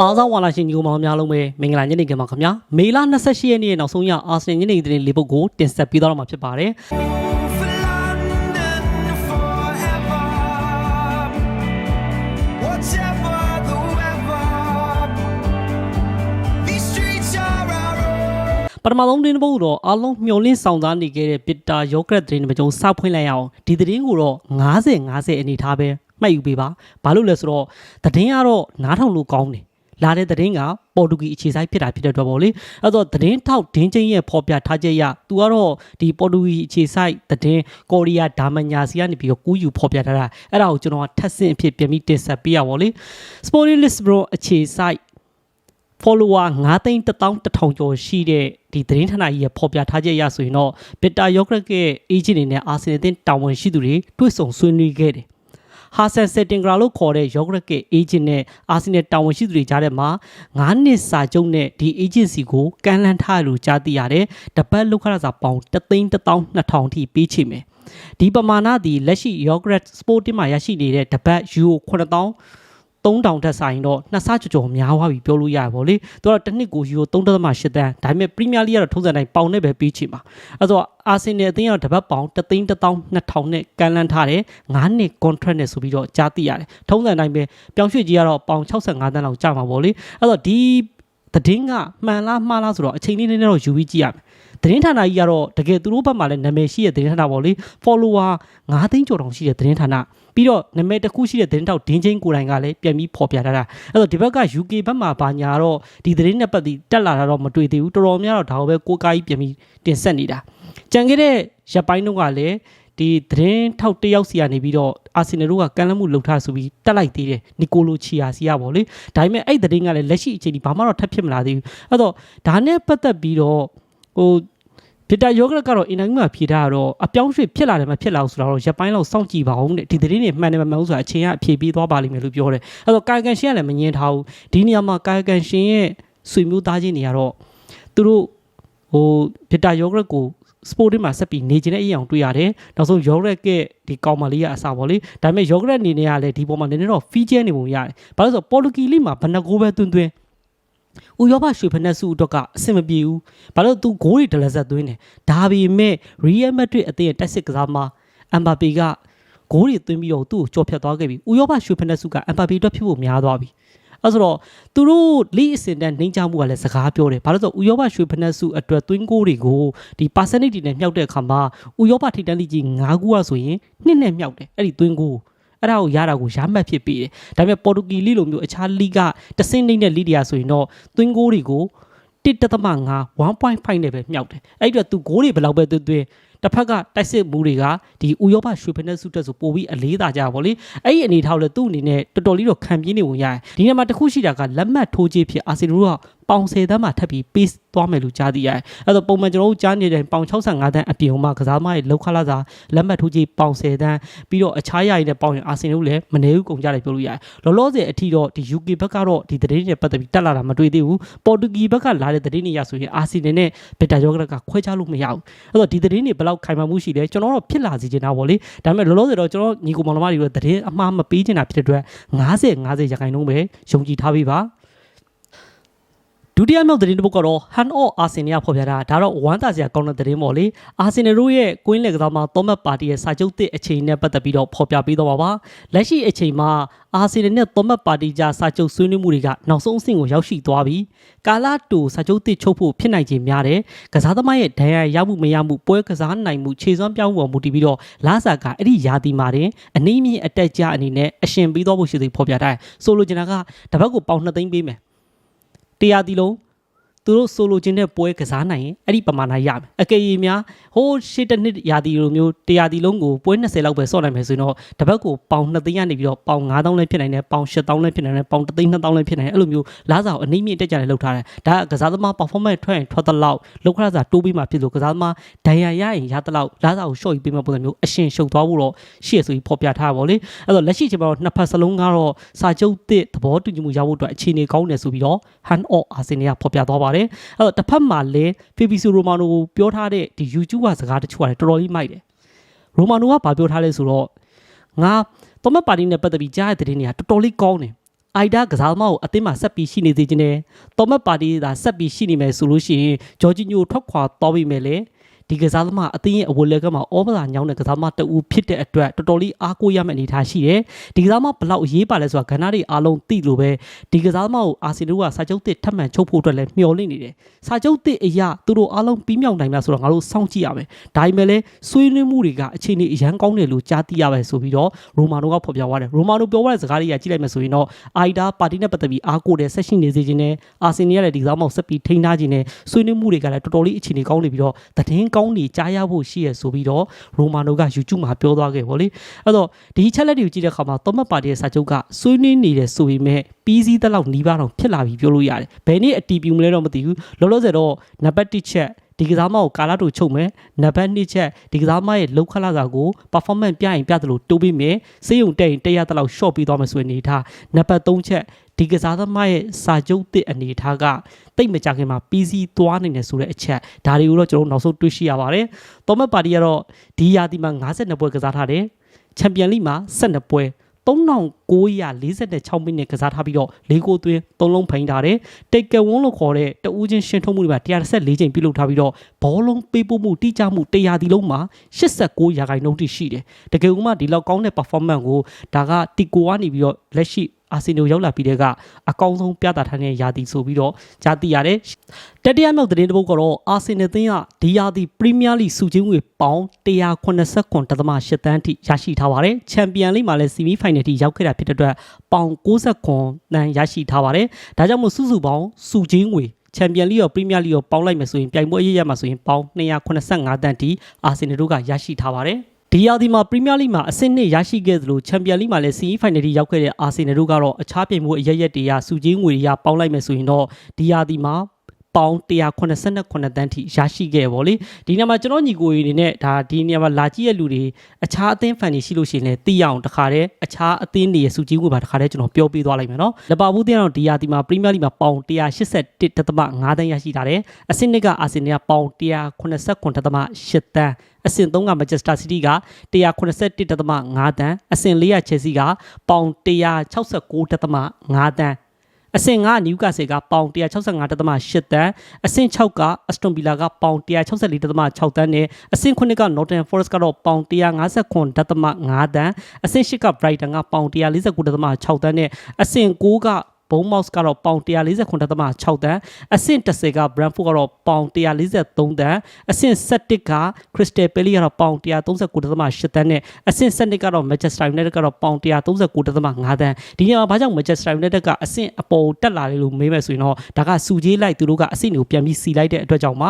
အားစားဝါလာရှင်ညီကောင်မောင်များလုံးပဲမင်္ဂလာညနေခင်းပါခင်ဗျာမေလ28ရက်နေ့ရဲ့နောက်ဆုံးရအာဆင်ညနေသတင်းလေးပုတ်ကိုတင်ဆက်ပေးသွားတော့မှာဖြစ်ပါတယ် For London forever, whatever the weather. These streets are our own. ပထမဆုံးသတင်းတစ်ပုတ်တော့အားလုံးမျှော်လင့်ဆောင်သားနေခဲ့တဲ့ပစ်တာယောဂရက်သတင်းတစ်ပုတ်စဖွင့်လိုက်ရအောင်ဒီသတင်းကိုတော့90 90အနေထားပဲမှတ်ယူပေးပါဘာလို့လဲဆိုတော့သတင်းကတော့နားထောင်လို့ကောင်းတယ် လာတဲ့သတင်းကပေါ်တူဂီအခြေဆိုင်ဖြစ်တာဖြစ်တဲ့အတွက်ပေါ့လေအဲ့တော့သတင်းထောက်ဒင်းချင်းရဲ့ဖော်ပြထားချက်ရသူကတော့ဒီပေါ်တူဂီအခြေဆိုင်သတင်းကိုရီးယားဒါမညာစီကနေပြီးတော့ကူးယူဖော်ပြထားတာအဲ့ဒါကိုကျွန်တော်ကထပ်ဆင့်အဖြစ်ပြန်ပြီးတင်ဆက်ပေးရပါဘောလေ Sporting Lisbon အခြေဆိုင် follower 9သိန်း1100ကျော်ရှိတဲ့ဒီသတင်းဌာနကြီးရဲ့ဖော်ပြထားချက်အရဆိုရင်တော့ဘစ်တာယောဂရက်ရဲ့ agent တွေနဲ့အာဆင်နယ်အသင်းတာဝန်ရှိသူတွေတွေ့ဆုံဆွေးနွေးခဲ့တယ်။ ဟာဆန်စက်တင်ဂရာလို့ခေါ်တဲ့ယောဂရက်ရဲ့ agent နဲ့အာဆင်နယ်တာဝန်ရှိသူတွေကြားထဲမှာ9နှစ်စာချုပ်နဲ့ဒီ agency ကိုကမ်းလှမ်းထားလို့ကြားသိရတယ်။တပတ်လောက်ခရစာပေါင်း3သိန်း1200ထိပေးချေမယ်။ဒီပမာဏဒီလက်ရှိ yogurt sporting မှာရရှိနေတဲ့တပတ် euro 9000 3000ထက်ဆိုင်တော့နှစ်ဆကြော်ကြော်များသွားပြီပြောလို့ရပါဗောလေသူကတော့တစ်နှစ်ကိုယူ3.8တန်းဒါပေမဲ့ပရီးမီးယားလိကတော့ထုံးစံတိုင်းပေါင်နဲ့ပဲပြီးချင်ပါအဲဆိုအာဆင်နယ်အသင်းကတော့တပတ်ပေါင်3သိန်း1200နဲ့ကန်လန်းထားတယ်9နှစ် contract နဲ့ဆိုပြီးတော့ကြားသိရတယ်ထုံးစံတိုင်းပဲပြောင်းရွှေ့ကြီးကတော့ပေါင်65တန်းလောက်ကြာမှာဗောလေအဲဆိုဒီသတင်းကမှန်လားမှားလားဆိုတော့အချိန်လေးနည်းနည်းတော့ယူပြီးကြည့်ရမယ် သတင်းဌာနကြီးကတော့တကယ်သူတို့ဘက်မှာလည်းနာမည်ရှိတဲ့သတင်းဌာနပေါ့လေ follower 9သိန်းကျော်တောင်ရှိတဲ့သတင်းဌာနပြီးတော့နာမည်တစ်ခုရှိတဲ့သတင်းတောက်ဒင်းချင်းကိုယ်တိုင်ကလည်းပြန်ပြီးဖော်ပြထားတာအဲ့တော့ဒီဘက်က UK ဘက်မှာဘာညာတော့ဒီသတင်းနဲ့ပတ်သက်တက်လာတာတော့မတွေ့သေးဘူးတော်တော်များတော့ဒါကိုပဲကိုးကားကြီးပြန်ပြီးတင်ဆက်နေတာကြံခဲ့တဲ့ရပ်ပိုင်းတုန်းကလည်းဒီသတင်းထောက်တစ်ယောက်စီကနေပြီးတော့အာဆင်နယ်တို့ကကန်လမှုလှုပ်ထားဆိုပြီးတက်လိုက်သေးတယ်နီကိုလိုချီယာစီကပေါ့လေဒါပေမဲ့အဲ့သတင်းကလည်းလက်ရှိအချိန်ဒီဘာမှတော့ထပ်ဖြစ်မလာသေးဘူးအဲ့တော့ဒါနဲ့ပတ်သက်ပြီးတော့ဟို ဗီတာယောဂရက်ကတော့အင်တာဗျူးမှာဖြေထားတော့အပြောင်းရွှေ့ဖြစ်လာတယ်မဖြစ်လာဘူးဆိုတော့ရပ်ပိုင်းလောက်စောင့်ကြည့်ပါဦးတဲ့ဒီသတင်းတွေမှန်တယ်မမှန်ဘူးဆိုတာအချိန်ကအဖြေပေးသွားပါလိမ့်မယ်လို့ပြောတယ်အဲ့တော့ကာယကံရှင်ကလည်းမငင်းထားဘူးဒီနေရာမှာကာယကံရှင်ရဲ့ဆွေမျိုးသားချင်းတွေကတော့သူတို့ဟိုဗီတာယောဂရက်ကိုစပိုတင်းမှာဆက်ပြီးနေကျင်တဲ့အရာအောင်တွေ့ရတယ်။နောက်ဆုံးယောဂရက်ကဒီကောင်မလေးကအစားပေါ့လေ။ဒါပေမဲ့ယောဂရက်အနေနဲ့ကလည်းဒီပေါ်မှာနည်းနည်းတော့ဖီကျဲနေပုံရတယ်။ဘာလို့လဲဆိုတော့ပေါ်တူဂီလိမှာဘဏ္ဍကိုပဲတွင်တွင် ဥရောပရွှေဖက်နှက်စုအတွက်ကအဆင်မပြေဘူး။ဘာလို့သူဂိုးတွေဒလဆက်သွင်းတယ်။ဒါပေမဲ့ Real Madrid အသင်းရဲ့တက်စစ်ကစားမှာအမ်ဘာပေကဂိုးတွေသွင်းပြီးတော့သူ့ကိုကြော်ဖြတ်သွားခဲ့ပြီ။ဥရောပရွှေဖက်နှက်စုကအမ်ဘာပေအတွက်ဖြစ်ဖို့များသွားပြီ။အဲဆိုတော့သူတို့လိအစင်တန်းနှိမ့်ချမှုကလည်းစကားပြောတယ်။ဘာလို့လဲဆိုတော့ဥရောပရွှေဖက်နှက်စုအတွက်သွင်းဂိုးတွေကိုဒီ percentage တွေနဲ့မြှောက်တဲ့အခါမှာဥရောပထိပ်တန်းလိကြီး9ခုကဆိုရင်နှစ်နဲ့မြှောက်တယ်။အဲ့ဒီသွင်းဂိုး အဲ့ဒါကိုရတာကိုရမှတ်ဖြစ်ပြီးတယ်။ဒါပေမဲ့ပေါ်တူဂီလိလိုမျိုးအခြားလိကတဆင့်နေတဲ့လိတွေကဆိုရင်တော့သွင်းဂိုးတွေကို1.5 1.5နဲ့ပဲမြှောက်တယ်။အဲ့ဒီတော့သူဂိုးတွေဘယ်လောက်ပဲသွင်းသွင်းတစ်ဖက်ကတိုက်စစ်မှုတွေကဒီဥရောပရွှေဖက်နှက်စုတက်ဆိုပို့ပြီးအလေးသာကြပါဗောလေအဲ့ဒီအနေထားကိုလည်းသူ့အနေနဲ့တော်တော်လေးတော့ခံပြင်းနေဝင်ရတယ်ဒီနေ့မှာတစ်ခုရှိတာကလက်မှတ်ထိုးခြင်းဖြစ်အာဆီနိုက ပေါင်10တန်းမှာထပ်ပြီး pace သွားမယ်လို့ကြားသိရတယ်အဲ့တော့ပုံမှန်ကျွန်တော်တို့ကြားနေတဲ့ပေါင်65တန်းအပြင်မှာကစားသမားရဲ့လောက်ခလာစာလက်မှတ်ထိုးခြင်းပေါင်10တန်းပြီးတော့အခြားရည်နဲ့ပေါင်ရင်အာဆီနိုလည်းမနေဘူးကုန်ကြတယ်ပြောလို့ရတယ်လောလောဆယ်အထိတော့ဒီ UK ဘက်ကတော့ဒီသတင်းတွေပတ်သက်ပြီးတက်လာတာမတွေ့သေးဘူးပေါ်တူဂီဘက်ကလာတဲ့သတင်းတွေရဆိုရင်အာဆီနယ်နဲ့ဘက်တာယောဂရကခွဲခြားလို့မရဘူးအဲ့တော့ဒီသတင်းတွေဘယ်လောက်ခိုင်မာမှုရှိလဲကျွန်တော်တို့ဖြစ်လာစီချင်တာပေါ့လေဒါပေမဲ့လောလောဆယ်တော့ကျွန်တော်ညီကိုမောင်နှမတွေတို့သတင်းအမှားမပေးချင်တာဖြစ်တဲ့အတွက်90 90ရာခိုင်နှုန်းပဲယုံကြည်ထားပေးပါ ဒုတိယမြောက်သတင်းတစ်ပုဒ်ကတော့ Hand of Arsenal ဖော်ပြတာဒါတော့ဝမ်းသာစရာကောင်းတဲ့သတင်းပေါ့လေ Arsenal တို့ရဲ့ကွင်းလက်ကစားမှာသောမတ်ပါတီရဲ့စာချုပ်သစ်အချိန်နဲ့ပတ်သက်ပြီးတော့ဖော်ပြပေးတော့ပါပါလက်ရှိအချိန်မှာ Arsenal နဲ့သောမတ်ပါတီကြားစာချုပ်ဆွေးနွေးမှုတွေကနောက်ဆုံးအဆင့်ကိုရောက်ရှိသွားပြီကာလာတူစာချုပ်သစ်ချုပ်ဖို့ဖြစ်နိုင်ခြင်းများတယ်ကစားသမားရဲ့ဒဏ်ရာရမှုမရမှုပွဲကစားနိုင်မှုခြေစွမ်းပြောင်းပေါ်မူတည်ပြီးတော့လာစာကအဲ့ဒီယာတီမှာတင်အနည်းမြင့်အတက်ကြအနေနဲ့အရှင်ပြီးတော့ဖို့ရှိသေးဖော်ပြထားတယ်ဆိုလိုချင်တာကတပတ်ကိုပေါင်2သိန်းပေးမယ် တရားတီလုံး သူတို့ဆိုလိုချင်တဲ့ပွဲကစားနိုင်ရင်အဲ့ဒီပမာဏရမယ်အကယ်၍များဟိုးရှစ်တစ်နှစ်ရာသီလိုမျိုးတရားတီလုံးကိုပွဲ20လောက်ပဲဆော့နိုင်မယ်ဆိုရင်တော့တစ်ပတ်ကိုပေါင်2သိန်းကနေပြီးတော့ပေါင်9000လည်းဖြစ်နိုင်တယ်ပေါင်8000လည်းဖြစ်နိုင်တယ်ပေါင်3သိန်း2000လည်းဖြစ်နိုင်တယ်အဲ့လိုမျိုးလားစာကိုအနည်းမြင့်တက်ကြတယ်လောက်ထားတယ်ဒါကကစားသမား performance ထွက်ရင်ထွက်သလောက်လောက်ခရစာတိုးပြီးမှဖြစ်လို့ကစားသမားဒဏ်ရာရရင်ရသလောက်လားစာကို short ပြီးမှပုံစံမျိုးအရှင်ရှုပ်သွားဖို့တော့ရှေ့ဆိုပြီးဖော်ပြထားပါဗောလေအဲ့တော့လက်ရှိချိန်မှာတော့နှစ်ဖက်စလုံးကတော့စာချုပ်သစ်သဘောတူညီမှုရဖို့အတွက်အခြေအနေကောင်းတယ်ဆိုပြီးတော့ hand off Arsenal ကဖော်ပြသွားပါတယ်အဲ့တော့တစ်ဖက်မှာလည်း Fabrizio Romano ကိုပြောထားတဲ့ဒီ YouTube ကစကားတချို့ကလည်းတော်တော်လေးမိုက်တယ် Romano ကဘာပြောထားလဲဆိုတော့ငါသောမတ်ပါတီနဲ့ပတ်သက်ပြီးကြားရတဲ့သတင်းတွေကတော်တော်လေးကောင်းတယ်အိုက်ဒါကစားသမားကိုအသင်းမှာဆက်ပြီးရှိနေသေးခြင်းနဲ့တော်မတ်ပါတီသာဆက်ပြီးရှိနေမယ်ဆိုလို့ရှိရင်ဂျော်ဂျီညိုထွက်ခွာသွားပြီမယ်လေ ဒီကစားသမားအသင်းရဲ့အဝတ်လက်ကမှာအောပစာညောင်းတဲ့ကစားသမားတအူဖြစ်တဲ့အတွက်တော်တော်လေးအားကိုးရမယ့်အနေအထားရှိတယ်ဒီကစားသမားဘလောက်အရေးပါလဲဆိုတာကဏ္ဍတွေအားလုံးသိလို့ပဲဒီကစားသမားကိုအာဆင်နယ်ကစာချုပ်သစ်ထပ်မံချုပ်ဖို့အတွက်လည်းမျှော်လင့်နေတယ်စာချုပ်သစ်အရာသူတို့အားလုံးပြီးမြောက်နိုင်လားဆိုတော့ငါတို့စောင့်ကြည့်ရမယ်ဒါပေမဲ့လည်းဆွေးနွေးမှုတွေကအခြေအနေအရန်ကောင်းတယ်လို့ကြားသိရပဲဆိုပြီးတော့ရိုမာနိုကဖော်ပြသွားတယ်ရိုမာနိုပြောသွားတဲ့စကားတွေကကြည့်လိုက်မယ်ဆိုရင်တော့အိုက်ဒါပါတီနဲ့ပတ်သက်ပြီးအားကိုးတယ်ဆက်ရှိနေစေခြင်းနဲ့အာဆင်နယ်ကလည်းဒီကစားသမားကိုဆက်ပြီးထိန်းထားခြင်းနဲ့ဆွေးနွေးမှုတွေကလည်းတော်တော်လေးအခြေအနေကောင်းနေပြီးတော့သတင်းကောင်းတွေကြားရဖို့ရှိရဆိုပြီးတော့ရိုမာနိုက YouTube မှာပြောသွားခဲ့ဗောလေအဲ့တော့ဒီချက်လက်တွေကိုကြည့်တဲ့အခါမှာသောမတ်ပါတီရဲ့စာချုပ်ကဆွေးနွေးနေတယ်ဆိုပေမဲ့ပြီးစည်းတဲ့လောက်နီးပါးတော့ဖြစ်လာပြီပြောလို့ရတယ်ဘယ်နည်းအတီးပြူမလဲတော့မသိဘူးလောလောဆယ်တော့နံပါတ်1ချက်ဒီကစားမကိုကာလာတို့ချုပ်မယ်နံပါတ်2ချက်ဒီကစားမရဲ့လောက်ခလာစာကို performance ပြရင်ပြတယ်လို့တိုးပေးမယ်စေးုံတက်ရင်တက်ရတဲ့လောက် short ပြီးသွားမယ်ဆိုရင်အနေထားနံပါတ်3ချက် ဒီကစားသမားရဲ့စာချုပ်တစ်အနေထားကတိတ်မကြခင်မှာပြီးစီးသွားနိုင်တယ်ဆိုတဲ့အချက်ဒါတွေကိုတော့ကျွန်တော်တို့နောက်ဆုံးတွေ့ရှိရပါတယ်။တော်မတ်ပါတီကတော့ဒီယာတီမှာ52ပွဲကစားထားတယ်။ချန်ပီယံလိမှာ12ပွဲ3946မိနစ်ကစားထားပြီးတော့၄ဂိုးသွင်း၃လုံးဖိန်ထားတယ်။တိတ်ကဝန်းလို့ခေါ်တဲ့တဦးချင်းရှင်းထုံးမှုတွေမှာ114ချိန်ပြုလုပ်ထားပြီးတော့ဘောလုံးပေးပို့မှုတိကျမှု100ဒီလုံးမှာ89ရာခိုင်နှုန်းထိရှိတယ်။တကယ်လို့မှဒီလောက်ကောင်းတဲ့ performance ကိုဒါကတီကိုကနေပြီးတော့လက်ရှိ အာဆင်နယ်ရောက်လာပြီးတဲ့ကအကောင်းဆုံးပြသထားတဲ့ယာတီဆိုပြီးတော့ကြားသိရတယ်။တတိယမြောက်သတင်းတစ်ပုဒ်ကတော့အာဆင်နယ်သင်းကဒီယာတီပရီးမီးယားလိစုချင်းငွေပေါင်း189.8တန်းထိရရှိထားပါတယ်။ချန်ပီယံလိမှာလည်းဆီမီဖိုင်နယ်ထိရောက်ခဲ့တာဖြစ်တဲ့အတွက်ပေါင်69တန်းရရှိထားပါတယ်။ဒါကြောင့်မို့စုစုပေါင်းစုချင်းငွေချန်ပီယံလိရောပရီးမီးယားလိရောပေါင်းလိုက်မယ်ဆိုရင်ပြိုင်ပွဲအရေးရမှာဆိုရင်ပေါင်း285တန်းထိအာဆင်နယ်တို့ကရရှိထားပါတယ်။ ဒီယာဒီမှာပရီးမီးယားလိမှာအဆင့်နှစ်ရရှိခဲ့သလိုချန်ပီယံလိမှာလည်းဆီမီဖိုင်နယ်ထိရောက်ခဲ့တဲ့အာဆင်နယ်တို့ကတော့အခြားပြိုင်ပွဲအရရက်တွေရစုချင်းငွေတွေရပေါင်းလိုက်မယ်ဆိုရင်တော့ဒီယာဒီမှာ ပေါင်း189တန်းထိရရှိခဲ့ပါလေဒီနေရာမှာကျွန်တော်ညီကိုတွေအနေနဲ့ဒါဒီနေရာမှာလာကြည့်ရလူတွေအခြားအသင်းဖန်တွေရှိလို့ရှိရင်လည်းသိရအောင်တခါတည်းအခြားအသင်းတွေရဲ့စုကြည်ငွေပါတခါတည်းကျွန်တော်ပြောပြသွားလိုက်မယ်နော်လပါဘူးတင်းတော့ဒီယာဒီမှာပရီးမီးယားလိမှာပေါင်181.5တန်းရရှိထားတယ်အဆင့်နှစ်ကအာဆင်နယ်ကပေါင်189.8တန်းအဆင့်3ကမန်ချက်စတာစီးတီးက181.5တန်းအဆင့်4ကချယ်ဆီကပေါင်169.5တန်း အဆင့်5နယူကာဆယ်ကပေါင်165.8တန်းအဆင့်6ကအစတွန်ဗီလာကပေါင်164.6တန်းနဲ့အဆင့်9က Northern Forest ကတော့ပေါင်159.5တန်းအဆင့်10က Brighton ကပေါင်149.6တန်းနဲ့အဆင့်9က ဘုံမော့စ်ကတော့ပေါင်149.6တန်းအဆင့်10က Brentford ကတော့ပေါင်143တန်းအဆင့်17က Crystal Palace ကတော့ပေါင်139.8တန်းနဲ့အဆင့်12ကတော့ Manchester United ကတော့ပေါင်139.5တန်းဒီနေရာမှာဘာကြောင့် Manchester United ကအဆင့်အပေါ်တက်လာတယ်လို့မေးမယ်ဆိုရင်တော့ဒါကစုကြီးလိုက်သူတို့ကအဆင့်ကိုပြန်ပြီးစီလိုက်တဲ့အတွက်ကြောင့်ပါ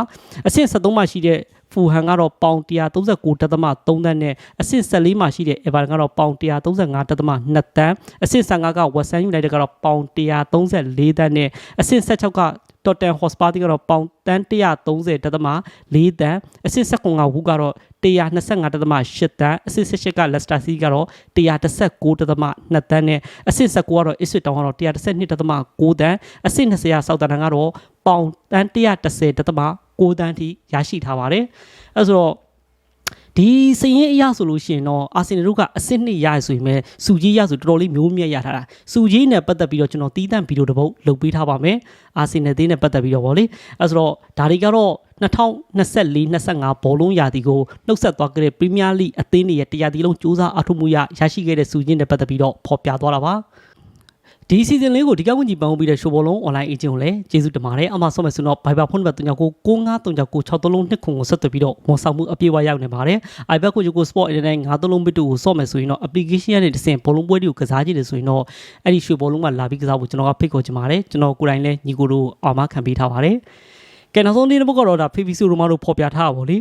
အဆင့်73မှာရှိတဲ့ ဖူဟန်ကတော့ပေါင်139.3တန်းနဲ့အဆင့်14မှာရှိတဲ့ Everton ကတော့ပေါင်135.2တန်းအဆင့်15က West Ham United ကတော့ပေါင်134တန်းနဲ့အဆင့်16က Tottenham Hotspur ကတော့ပေါင်တန်း130.4တန်းအဆင့်19က Wolves ကတော့125.8တန်းအဆင့်18က Leicester City ကတော့119.2တန်းနဲ့အဆင့်19ကတော့ Ipswich Town ကတော့112.9တန်းအဆင့်20က Southampton ကတော့ပေါင်တန်း110.9တ န်းထိရရှိထားပါတယ်အဲဆိုတော့ဒီစရင်အရဆိုလို့ရှိရင်တော့အာဆင်နယ်တို့ကအဆင့်နှစ်ရရဆိုရင်ပဲစုကြီးရဆိုတော်တော်လေးမျိုးမြတ်ရထားတာစုကြီးနဲ့ပတ်သက်ပြီးတော့ကျွန်တော်တီးတန့်ဗီဒီယိုတစ်ပုဒ်လုပ်ပေးထားပါမယ်အာဆင်နယ်သေးနဲ့ပတ်သက်ပြီးတော့ဗောလေအဲဆိုတော့ဒါတွေကတော့2024-25ဘောလုံးရာသီကိုနှုတ်ဆက်သွားခဲ့တဲ့ပရီးမီးယားလိအသင်းတွေရဲ့တရားသီးလုံးစူးစမ်းအထောက်မှုရရရှိခဲ့တဲ့စုချင်းနဲ့ပတ်သက်ပြီးတော့ဖော်ပြသွားတာပါ ဒီ season လေးကိုဒီကဝန်ကြီးပန်ဖို့ပြီးတဲ့ရှိုးဘောလုံး online agent ကိုလည်းကျေးဇူးတင်ပါတယ်အမှဆော့မယ်ဆိုတော့ Viber ဖုန်းနံပါတ်3969936963နှစ်ခုကိုဆက်သွယ်ပြီးတော့ဝန်ဆောင်မှုအပြည့်အဝရောက်နေပါတယ် iPad ကို Yoko Sport Internet 93ဘစ်တူကိုဆော့မယ်ဆိုရင်တော့ application ရတဲ့တစ်ဆင့်ဘောလုံးပွဲတွေကိုကစားကြည့်တယ်ဆိုရင်တော့အဲ့ဒီရှိုးဘောလုံးမှာလာပြီးကစားဖို့ကျွန်တော်ကဖိတ်ခေါ်ချင်ပါတယ်ကျွန်တော်ကိုယ်တိုင်လည်းညီကိုတို့အာမခံပေးထားပါတယ်ကဲနောက်ဆုံးနေ့တစ်ပုဒ်ကတော့ဒါ PVC ရိုမာတို့ဖော်ပြထားတာပေါ့လေ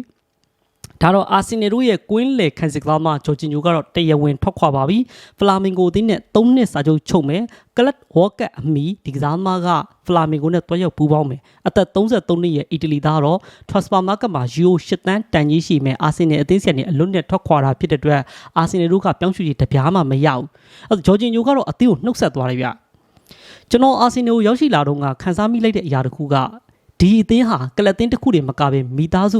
ဒါတော့အာဆင်နယ်တို့ရဲ့ကွင်းလေခန်စစ်ကလာမဂျော်ဂျင်ညိုကတော့တရားဝင်ထွက်ခွာပါပြီဖလာမင်ဂိုအသင်းနဲ့၃နှစ်စာချုပ်ချုပ်မယ်ကလပ်ဝေါ်ကတ်အမီဒီကစားသမားကဖလာမင်ဂိုနဲ့တွဲရောက်ပူးပေါင်းမယ်အသက်33နှစ်ရဲ့အီတလီသားတော့ transfer market မှာယူရို8တန်းတန်ကြီးရှိမယ်အာဆင်နယ်အသင်းဆက်နေအလွတ်နဲ့ထွက်ခွာတာဖြစ်တဲ့အတွက်အာဆင်နယ်တို့ကပြောင်းရွှေ့ရေးတပြားမှမရဘူးအဲဂျော်ဂျင်ညိုကတော့အသင်းကိုနှုတ်ဆက်သွားတယ်ဗျကျွန်တော်အာဆင်နယ်ကိုရောက်ရှိလာတော့ကခန်းစားမိလိုက်တဲ့အရာတစ်ခုကဒီအသင်းဟာကလပ်သင်းတစ်ခုတည်းမကဘဲမိသားစု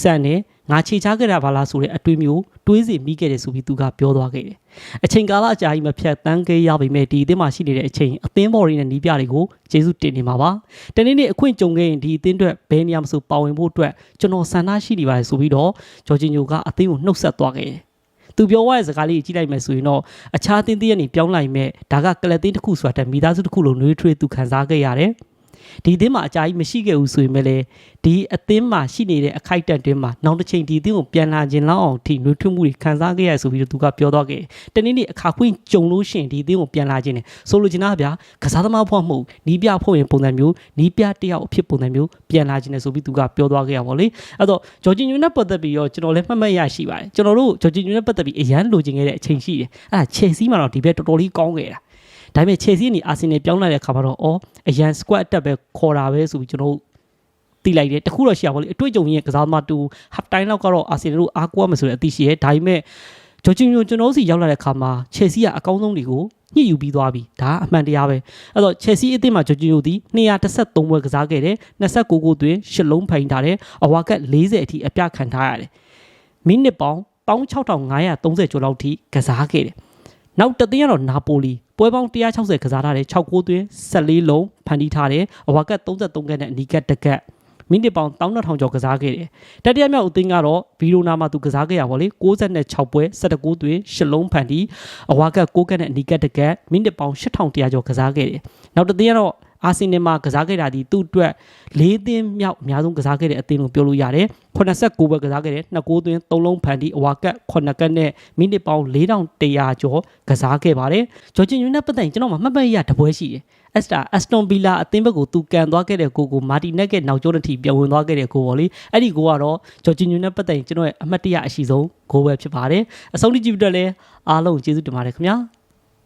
စံနဲ့ ငါခြေချခဲ့တာပါလားဆိုတဲ့အတွေးမျိုးတွေးစီမိခဲ့တယ်ဆိုပြီးသူကပြောသွားခဲ့တယ်။အချိန်ကာလအကြာကြီးမဖြတ်တန်းခဲ့ရပေမဲ့ဒီအသင်းမှာရှိနေတဲ့အချိန်အသင်းဘော်တွေနဲ့နီးပြတွေကိုကျေးဇူးတင်နေမှာပါ။တနေ့နေ့အခွင့်ကြုံခဲ့ရင်ဒီအသင်းအတွက်ဘယ်နေရာမဆိုပါဝင်ဖို့အတွက်ကျွန်တော်ဆန္ဒရှိနေပါတယ်ဆိုပြီးတော့ဂျော်ဂျင်ညိုကအသင်းကိုနှုတ်ဆက်သွားခဲ့တယ်။သူပြောသွားတဲ့စကားလေးကိုကြည့်လိုက်မယ်ဆိုရင်တော့အခြားအသင်းတည်းကနေပြောင်းလိုက်မဲ့ဒါကကလပ်သင်းတစ်ခုဆိုတာတက်မိသားစုတစ်ခုလုံးနှွေးထွေးသူခံစားခဲ့ရတယ်။ ဒီအသင်းမှာအကြာကြီးမရှိခဲ့ဘူးဆိုရင်ပဲလေဒီအသင်းမှာရှိနေတဲ့အခိုက်အတန့်တွင်းမှာနောက်တစ်ချိန်ဒီအသင်းကိုပြန်လာခြင်းလောက်အောင်ထိနှွေးထွေးမှုတွေခံစားခဲ့ရဆိုပြီးတော့သူကပြောတော့ခဲ့တယ်။တနေ့နေ့အခါခွင့်ကြုံလို့ရှိရင်ဒီအသင်းကိုပြန်လာခြင်းနဲ့ဆိုလိုချင်တာကဗျာကစားသမားဖို့မဟုတ်နီးပြဖို့ရင်ပုံစံမျိုးနီးပြတယောက်အဖြစ်ပုံစံမျိုးပြန်လာခြင်းနဲ့ဆိုပြီးသူကပြောသွားခဲ့ရပါလေ။အဲ့တော့ဂျော်ဂျင်ညူနဲ့ပတ်သက်ပြီးတော့ကျွန်တော်လည်းမှတ်မှတ်ရရှိပါတယ်။ကျွန်တော်တို့ဂျော်ဂျင်ညူနဲ့ပတ်သက်ပြီးအရန်လိုချင်ခဲ့တဲ့အချိန်ရှိတယ်။အဲ့ဒါချယ်ဆီမှာတော့ဒီဘက်တော်တော်လေးကောင်းခဲ့တာ။ ဒါပေမဲ့ချယ်ဆီကနေအာဆင်နယ်ပြောင်းလာတဲ့အခါမှာတော့အော်အရန် squad အတက်ပဲခေါ်တာပဲဆိုပြီးကျွန်တော်တို့တိလိုက်တယ်တခုတော့ရှိရပါလေအတွေ့အကြုံရဲ့ကစားသမားတူ half time လောက်ကတော့အာဆင်နယ်တို့အားကိုးရမယ်ဆိုတဲ့အသိရှိရဲဒါပေမဲ့ဂျော်ဂျင်ညိုကျွန်တော်တို့စီရောက်လာတဲ့အခါမှာချယ်ဆီကအကောင်းဆုံးတွေကိုညှိယူပြီးသွားပြီဒါအမှန်တရားပဲအဲ့တော့ချယ်ဆီအသင်းမှာဂျော်ဂျင်ညိုဒီ213ပွဲကစားခဲ့တယ်29ဂိုးသွင်း10လုံးဖိုင်ထားတယ်အဝါကတ်40အထိအပြခံထားရတယ်မိနစ်ပေါင်း16530ကျော်လောက်ထိကစားခဲ့တယ်နောက်တစ်သင်းကတော့နာပိုလီ ပွဲပေါင်း160ကစားထားတယ်6ဂိုးသွင်း14လုံးဖန်တီးထားတယ်အဝါကတ်33ကတ်နဲ့အနီးကတ်တစ်ကတ်မိနစ်ပေါင်း12000ကျော်ကစားခဲ့တယ်တတိယမြောက်အသင်းကတော့ဗီရိုနာမှာသူကစားခဲ့ရပါလေ66ပွဲ17ဂိုးသွင်း10လုံးဖန်တီးအဝါကတ်6ကတ်နဲ့အနီးကတ်တစ်ကတ်မိနစ်ပေါင်း8100ကျော်ကစားခဲ့တယ်နောက်တစ်သင်းကတော့ အာဆင်နယ်မှာကစားခဲ့တာဒီသူ့အတွက်၄သင်းမြောက်အများဆုံးကစားခဲ့တဲ့အသင်းလို့ပြောလို့ရတယ်89ပွဲကစားခဲ့တယ်2ဂိုးသွင်း3လုံးဖန်တီးအဝါကတ်9ကတ်နဲ့မိနစ်ပေါင်း4100ကျော်ကစားခဲ့ပါတယ်ဂျော်ဂျင်ယူနဲ့ပတ်သက်ရင်ကျွန်တော်မှမှတ်မှတ်ရတပွဲရှိတယ်အက်စတာအက်စတွန်ဗီလာအသင်းဘက်ကိုသူကန်သွားခဲ့တဲ့ကိုကိုမာတီနက်ကနောက်ကျောတစ်ထိပြန်ဝင်သွားခဲ့တဲ့ကိုပေါ့လေအဲ့ဒီကိုကတော့ဂျော်ဂျင်ယူနဲ့ပတ်သက်ရင်ကျွန်တော်ရဲ့အမှတ်တရအရှိဆုံးဂိုးပဲဖြစ်ပါတယ်အဆုံးထိကြည့်ပြီးတော့လည်းအားလုံးကျေးဇူးတင်ပါတယ်ခင်ဗျာ